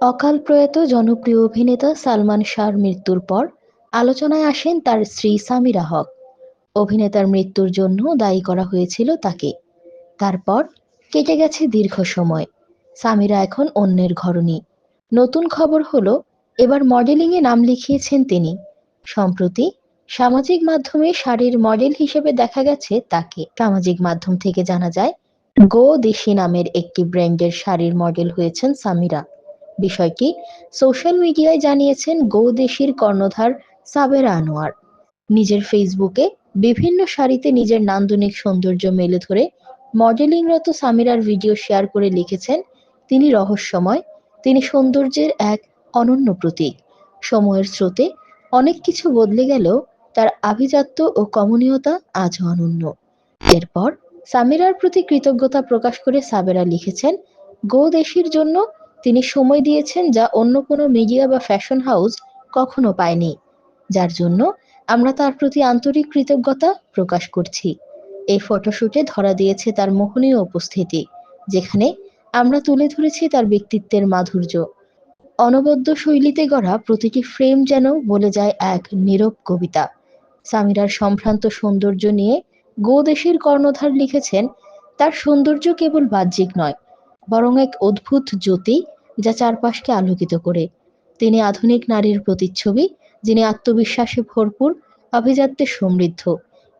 অকাল প্রয়াত জনপ্রিয় অভিনেতা সালমান শাহর মৃত্যুর পর আলোচনায় আসেন তার স্ত্রী সামিরা হক। অভিনেতার মৃত্যুর জন্য দায়ী করা হয়েছিল তাকে। তারপর কেটে গেছে দীর্ঘ সময়। সামিরা এখন অন্যের ঘরণী। নতুন খবর হলো, এবার মডেলিংয়ে নাম লিখিয়েছেন তিনি। সম্প্রতি সামাজিক মাধ্যমে শাড়ির মডেল হিসেবে দেখা গেছে তাকে। সামাজিক মাধ্যম থেকে জানা যায়, গো দেশি নামের একটি ব্র্যান্ডের শাড়ির মডেল হয়েছেন সামিরা। বিষয়টি সোশ্যাল মিডিয়ায় জানিয়েছেন গৌদেশির কর্ণধার সাবেরা আনোয়ার। নিজের ফেসবুকে বিভিন্ন শাড়িতে নিজের নান্দনিক সৌন্দর্য মেলে ধরে মডেলিংরত সামিরার ভিডিও শেয়ার করে লিখেছেন তিনি রহস্যময়, তিনি সৌন্দর্যের এক অনন্য প্রতীক। সময়ের স্রোতে অনেক কিছু বদলে গেলেও তার আভিজাত্য ও কমনীয়তা আজও অনন্য। এরপর সামিরার প্রতি কৃতজ্ঞতা প্রকাশ করে সাবেরা লিখেছেন গো দেশির জন্য তিনি সময় দিয়েছেন যা অন্য কোনো মিডিয়া বা ফ্যাশন হাউস কখনো পায়নি, যার জন্য আমরা তার প্রতি আন্তরিক কৃতজ্ঞতা প্রকাশ করছি। এই ফটোশুটে ধরা দিয়েছে তার মোহনীয় উপস্থিতি, যেখানে আমরা তুলে ধরেছি তার ব্যক্তিত্বের মাধুর্য। অনবদ্য শৈলীতে গড়া প্রতিটি ফ্রেম যেন বলে যায় এক নীরব কবিতা। সামিরার সম্ভ্রান্ত সৌন্দর্য নিয়ে গো দেশের কর্ণধার লিখেছেন, তার সৌন্দর্য কেবল বাহ্যিক নয় বরং এক অদ্ভুত জ্যোতি যা চারপাশকে আলোকিত করে। তিনি আধুনিক নারীর প্রতিচ্ছবি, যিনি আত্মবিশ্বাসে ভরপুর, আভিজাত্যে সমৃদ্ধ।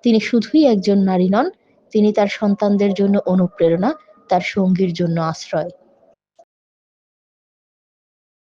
তিনি শুধুই একজন নারী নন, তিনি তার সন্তানদের জন্য অনুপ্রেরণা, তার সঙ্গীর জন্য আশ্রয়।